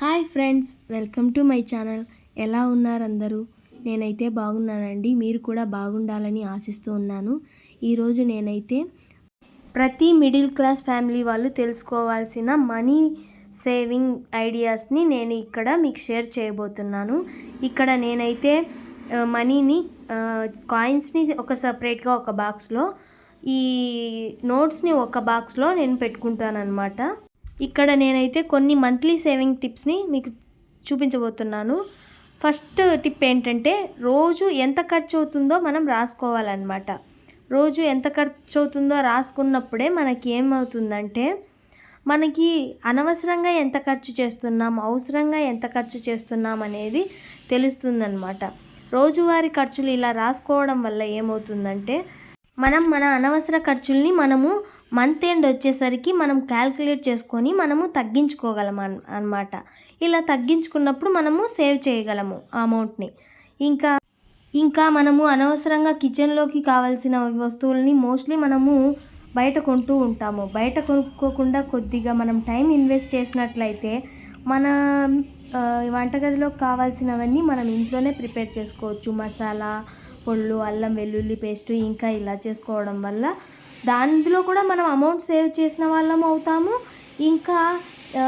Hi friends welcome to my channel. ఎలా ఉన్నారు అందరూ? నేనైతే బాగున్నానండి. మీరు కూడా బాగుండాలని ఆశిస్తూ ఉన్నాను. ఈరోజు నేనైతే ప్రతి మిడిల్ క్లాస్ ఫ్యామిలీ వాళ్ళు తెలుసుకోవాల్సిన మనీ సేవింగ్ ఐడియాస్ని నేను ఇక్కడ మీకు షేర్ చేయబోతున్నాను. ఇక్కడ నేనైతే మనీని కాయిన్స్ని ఒక సపరేట్గా ఒక బాక్స్లో ఈ నోట్స్ని ఒక బాక్స్లో నేను పెట్టుకుంటాను అనమాట ఇక్కడ నేనైతే కొన్ని మంత్లీ సేవింగ్ టిప్స్ని మీకు చూపించబోతున్నాను. ఫస్ట్ టిప్ ఏంటంటే రోజు ఎంత ఖర్చు అవుతుందో మనం రాసుకోవాలన్నమాట. రోజు ఎంత ఖర్చు అవుతుందో రాసుకున్నప్పుడే మనకి ఏమవుతుందంటే మనకి అనవసరంగా ఎంత ఖర్చు చేస్తున్నాం అవసరంగా ఎంత ఖర్చు చేస్తున్నాం అనేది తెలుస్తుందన్నమాట. రోజువారీ ఖర్చులు ఇలా రాసుకోవడం వల్ల ఏమవుతుందంటే మనం మన అనవసర ఖర్చుల్ని మనము మంత్ ఎండ్ వచ్చేసరికి మనం క్యాల్కులేట్ చేసుకొని మనము తగ్గించుకోగలం అన్ అనమాట. ఇలా తగ్గించుకున్నప్పుడు మనము సేవ్ చేయగలము ఆ అమౌంట్ని ఇంకా ఇంకా మనము అనవసరంగా కిచెన్లోకి కావాల్సిన వస్తువులని మోస్ట్లీ మనము బయట కొంటూ ఉంటాము. బయట కొనుక్కోకుండా కొద్దిగా మనం టైం ఇన్వెస్ట్ చేసినట్లయితే మన వంటగదిలో కావాల్సినవన్నీ మనం ఇంట్లోనే ప్రిపేర్ చేసుకోవచ్చు. మసాలా పొళ్ళు అల్లం వెల్లుల్లి పేస్ట్ ఇంకా ఇలా చేసుకోవడం వల్ల దానిలో కూడా మనం అమౌంట్ సేవ్ చేసిన వాళ్ళం అవుతాము. ఇంకా ఆ,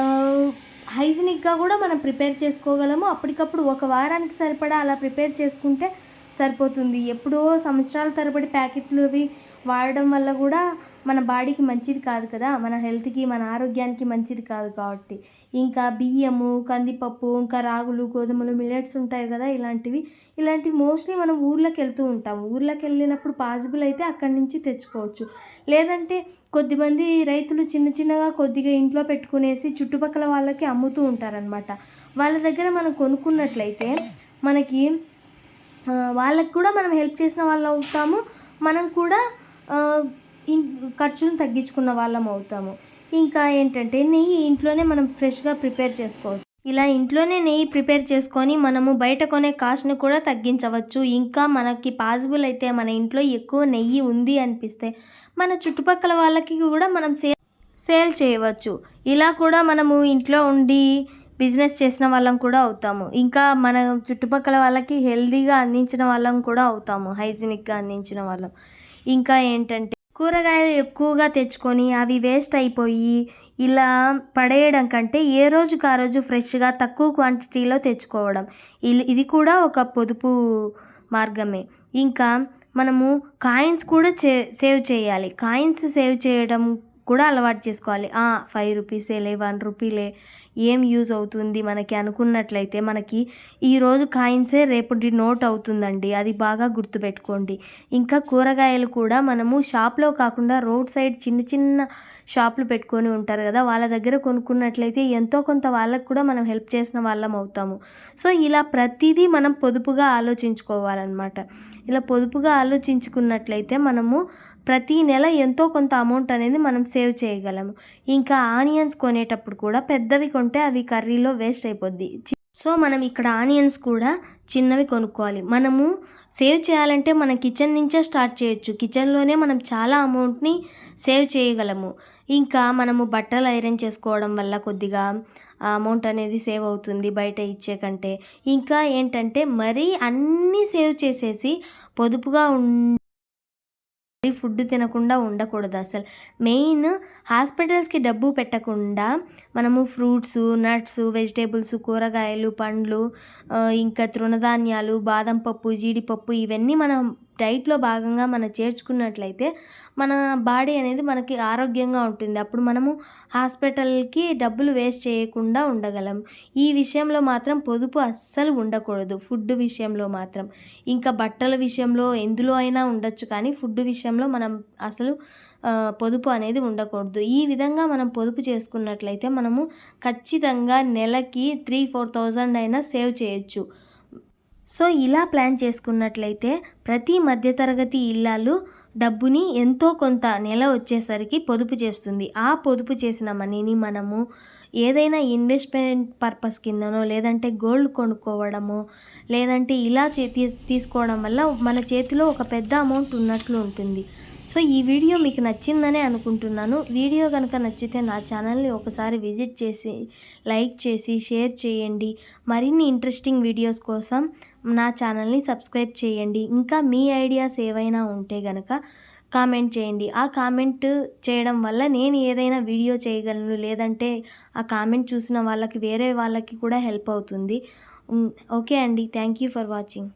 హైజీనిక్గా కూడా మనం ప్రిపేర్ చేసుకోగలము. అప్పటికప్పుడు ఒక వారానికి సరిపడా అలా ప్రిపేర్ చేసుకుంటే సరిపోతుంది. ఎప్పుడో సంవత్సరాల తరబడి ప్యాకెట్లు అవి వాడడం వల్ల కూడా మన బాడీకి మంచిది కాదు కదా. మన హెల్త్కి మన ఆరోగ్యానికి మంచిది కాదు కాబట్టి. ఇంకా బియ్యము కందిపప్పు ఇంకా రాగులు గోధుమలు మిల్లెట్స్ ఉంటాయి కదా ఇలాంటివి. ఇలాంటివి మోస్ట్లీ మనం ఊర్లోకి వెళ్తూ ఉంటాము ఊర్లోకి వెళ్ళినప్పుడు పాసిబుల్ అయితే అక్కడి నుంచి తెచ్చుకోవచ్చు. లేదంటే కొద్దిమంది రైతులు చిన్న చిన్నగా కొద్దిగా ఇంట్లో పెట్టుకునేసి చుట్టుపక్కల వాళ్ళకి అమ్ముతూ ఉంటారనమాట వాళ్ళ దగ్గర మనం కొనుక్కున్నట్లయితే మనకి వాళ్ళకి కూడా మనం హెల్ప్ చేసిన వాళ్ళం అవుతాము. మనం కూడా ఖర్చులను తగ్గించుకున్న వాళ్ళం అవుతాము. ఇంకా ఏంటంటే నెయ్యి ఇంట్లోనే మనం ఫ్రెష్గా ప్రిపేర్ చేసుకోవచ్చు. ఇలా ఇంట్లోనే నెయ్యి ప్రిపేర్ చేసుకొని మనము బయట కొనే కాస్ట్ని కూడా తగ్గించవచ్చు. ఇంకా మనకి పాసిబుల్ అయితే మన ఇంట్లో ఎక్కువ నెయ్యి ఉంది అనిపిస్తే మన చుట్టుపక్కల వాళ్ళకి కూడా మనం సేల్ సేల్ చేయవచ్చు. ఇలా కూడా మనము ఇంట్లో ఉండి బిజినెస్ చేసిన వాళ్ళం కూడా అవుతాము. ఇంకా మన చుట్టుపక్కల వాళ్ళకి హెల్దీగా అందించిన వాళ్ళం కూడా అవుతాము. హైజీనిక్గా అందించిన వాళ్ళం. ఇంకా ఏంటంటే కూరగాయలు ఎక్కువగా తెచ్చుకొని అవి వేస్ట్ అయిపోయి ఇలా పడేయడం కంటే ఏ రోజుకి ఆ రోజు ఫ్రెష్గా తక్కువ క్వాంటిటీలో తెచ్చుకోవడం. ఇల్- ఇది కూడా ఒక పొదుపు మార్గమే. ఇంకా మనము కాయిన్స్ కూడా చే సేవ్ చేయాలి. కాయిన్స్ సేవ్ చేయడం కూడా అలవాటు చేసుకోవాలి. ఫైవ్ రూపీసేలే వన్ రూపీలే ఏం యూజ్ అవుతుంది మనకి అనుకున్నట్లయితే మనకి ఈరోజు కాయిన్సే రేపటి నోట్ అవుతుందండి. అది బాగా గుర్తుపెట్టుకోండి. ఇంకా కూరగాయలు కూడా మనము షాప్లో కాకుండా రోడ్ సైడ్ చిన్న చిన్న షాపులు పెట్టుకొని ఉంటారు కదా వాళ్ళ దగ్గర కొనుక్కున్నట్లయితే ఎంతో కొంత వాళ్ళకు కూడా మనం హెల్ప్ చేసిన వాళ్ళం అవుతాము. సో ఇలా ప్రతిదీ మనం పొదుపుగా ఆలోచించుకోవాలన్నమాట. ఇలా పొదుపుగా ఆలోచించుకున్నట్లయితే మనము ప్రతి నెల ఎంతో కొంత అమౌంట్ అనేది మనం సేవ్ చేయగలము. ఇంకా ఆనియన్స్ కొనేటప్పుడు కూడా పెద్దవి కొంటే అవి కర్రీలో వేస్ట్ అయిపోద్ది. సో మనం ఇక్కడ ఆనియన్స్ కూడా చిన్నవి కొనుక్కోవాలి. మనము సేవ్ చేయాలంటే మన కిచెన్ నుంచే స్టార్ట్ చేయొచ్చు. కిచెన్లోనే మనం చాలా అమౌంట్ని సేవ్ చేయగలము. ఇంకా మనము బట్టలు ఐరన్ చేసుకోవడం వల్ల కొద్దిగా అమౌంట్ అనేది సేవ్ అవుతుంది బయట ఇచ్చే కంటే. ఇంకా ఏంటంటే మరీ అన్నీ సేవ్ చేసేసి పొదుపుగా ఉం ఫుడ్ తినకుండా ఉండకూడదు అసలు. మెయిన్ హాస్పిటల్స్కి డబ్బు పెట్టకుండా మనము ఫ్రూట్స్ నట్స్ వెజిటేబుల్స్ కూరగాయలు పండ్లు ఇంకా తృణధాన్యాలు బాదం పప్పు జీడిపప్పు ఇవన్నీ మనం డైట్లో భాగంగా మనం చేర్చుకున్నట్లయితే మన బాడీ అనేది మనకి ఆరోగ్యంగా ఉంటుంది. అప్పుడు మనము హాస్పిటల్కి డబ్బులు వేస్ట్ చేయకుండా ఉండగలం. ఈ విషయంలో మాత్రం పొదుపు అస్సలు ఉండకూడదు. ఫుడ్ విషయంలో మాత్రం. ఇంకా బట్టల విషయంలో ఎందులో అయినా ఉండొచ్చు కానీ ఫుడ్ విషయంలో మనం అసలు పొదుపు అనేది ఉండకూడదు. ఈ విధంగా మనం పొదుపు చేసుకున్నట్లయితే మనము ఖచ్చితంగా నెలకి త్రీ ఫోర్ థౌజండ్ అయినా సేవ్ చేయొచ్చు. సో ఇలా ప్లాన్ చేసుకున్నట్లయితే ప్రతి మధ్యతరగతి ఇల్లాలు డబ్బుని ఎంతో కొంత నెల వచ్చేసరికి పొదుపు చేస్తుంది. ఆ పొదుపు చేసిన మనీని మనము ఏదైనా ఇన్వెస్ట్మెంట్ పర్పస్ కిందనో లేదంటే గోల్డ్ కొనుక్కోవడమో లేదంటే ఇలా చే తీసుకోవడం వల్ల మన చేతిలో ఒక పెద్ద అమౌంట్ ఉన్నట్లు ఉంటుంది. సో ఈ వీడియో మీకు నచ్చిందనే అనుకుంటున్నాను. వీడియో కనుక నచ్చితే నా ఛానల్ని ఒకసారి విజిట్ చేసి లైక్ చేసి షేర్ చేయండి. మరిన్ని ఇంట్రెస్టింగ్ వీడియోస్ కోసం నా ఛానల్ని సబ్స్క్రైబ్ చేయండి. ఇంకా మీ ఐడియాస్ ఏవైనా ఉంటే గనక కామెంట్ చేయండి. ఆ కామెంట్ చేయడం వల్ల నేను ఏదైనా వీడియో చేయగలను. లేదంటే ఆ కామెంట్ చూసిన వాళ్ళకి వేరే వాళ్ళకి కూడా హెల్ప్ అవుతుంది. ఓకే అండి. Thank you for watching.